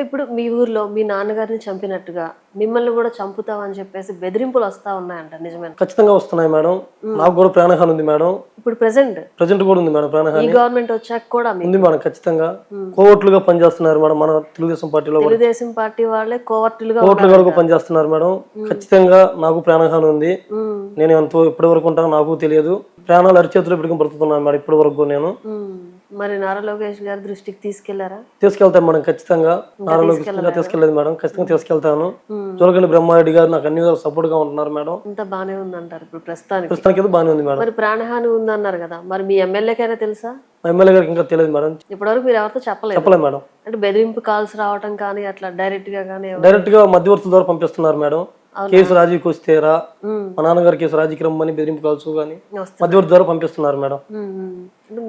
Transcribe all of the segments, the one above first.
ఇప్పుడు మీ ఊర్లో మీ నాన్నగారిని చంపినట్టుగా మిమ్మల్ని కూడా చంపుతామని చెప్పేసి బెదిరింపులు వస్తా ఉన్నాయంట నిజమే ఖచ్చితంగా వస్తున్నాయి మేడం. నాకు కూడా ప్రాణహాని ఉంది మేడం. ఇప్పుడు ప్రెసెంట్ ప్రజెంట్ కూడా ఉంది మేడం ప్రాణహాని. గవర్నమెంట్ వచ్చాక కూడా ఉంది మేడం ఖచ్చితంగా. కోవట్లుగా పనిచేస్తున్నారు మేడం మన తెలుగుదేశం పార్టీలో తెలుగుదేశం పార్టీ వాళ్ళే కోవర్టులుగా కోవట్లు కూడా పనిచేస్తున్నారు మేడం. ఖచ్చితంగా నాకు ప్రాణహాని ఉంది. నేను ఎంతో ఇప్పటి వరకు ఉంటానో నాకు తెలియదు. ప్రాణాలు అరిచేతులు ఇప్పటికీ బ్రతుకుతున్నాను మేడం ఇప్పటి వరకు నేను. మరి నారా లోకేష్ గారి దృష్టికి తీసుకెళ్ళారా? తీసుకెళ్తాను మేడం ఖచ్చితంగా. నారా లోకేష్ గారు తీసుకెళ్ళలేదు మేడం ఖచ్చితంగా తీసుకెళ్తాను. జోలకండి బ్రహ్మారెడ్డి గారు నాకు అన్ని సపోర్ట్గా ఉంటున్నారు మేడం. అంతా బానే ఉందంటారు ఇప్పుడు ప్రస్తుతానికి. ప్రస్తుతానికి బాగానే ఉంది మేడం. మరి ప్రాణహాని ఉందన్నారు కదా మరి మీ ఎమ్మెల్యేకైనా తెలుసా? ఎమ్మెల్యే గారికి ఇంకా తెలియదు మేడం. ఇప్పటివరకు మీరు ఎవరితో చెప్పలేదు? చెప్పలేదు మేడం. అంటే బెదిరింపు కాల్స్ రావటం కానీ అట్లా డైరెక్ట్గా కానీ డైరెక్ట్గా మధ్యవర్తుల ద్వారా పంపిస్తున్నారు మేడం? కేసు రాజీకి వస్తేరా మా నాన్నగారి కేసు రాజీకి రమ్మని బెదిరింపు కాల్సు కానీ మధ్యవర్తి ద్వారా పంపిస్తున్నారు మేడం.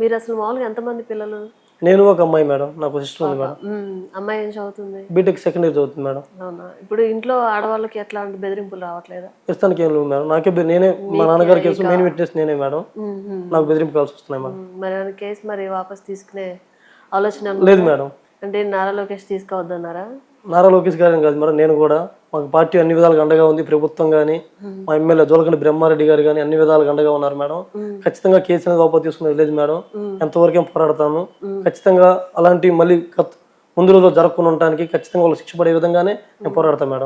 మీరు అసలు మామూలుగా ఎంతమంది పిల్లలు? నేను ఒక అమ్మాయి మేడం నాకు సిస్టర్ ఉంది మేడం. అమ్మాయి ఏం చదువుతుంది? బీటెక్ సెకండ్ ఇయర్ చదువుతుంది మేడం. అవునా? ఇప్పుడు ఇంట్లో ఆడవాళ్ళకి ఎట్లాంటి బెదిరింపులు రావట్లేదా? ప్రస్తుతానికి ఏం లేవు మేడం. నాకే నేనే మా నాన్నగారి కేసు మెయిన్ విట్నెస్ నేనే మేడం. నాకు బెదిరింపు కాల్సి వస్తున్నాయి మేడం. మరి కేసు మరి వాపస్ తీసుకునే ఆలోచన? లేదు మేడం. అంటే నారా లోకేష్ తీసుకోవద్దన్నారా? నారా లోకేష్ గారు కాదు మేడం నేను కూడా మాకు పార్టీ అన్ని విధాలుగా అండగా ఉంది ప్రభుత్వం కానీ మా ఎమ్మెల్యే జోలకండి బ్రహ్మారెడ్డి గారు కానీ అన్ని విధాలుగా అండగా ఉన్నారు మేడం. ఖచ్చితంగా కేసు అనేది వాపసు తీసుకునేది లేదు మేడం. ఎంతవరకు పోరాడతాను ఖచ్చితంగా అలాంటి మళ్ళీ ముందు రోజు జరగకుండా ఉండటానికి ఖచ్చితంగా వాళ్ళు శిక్ష పడే విధంగానే నేను పోరాడతాను మేడం.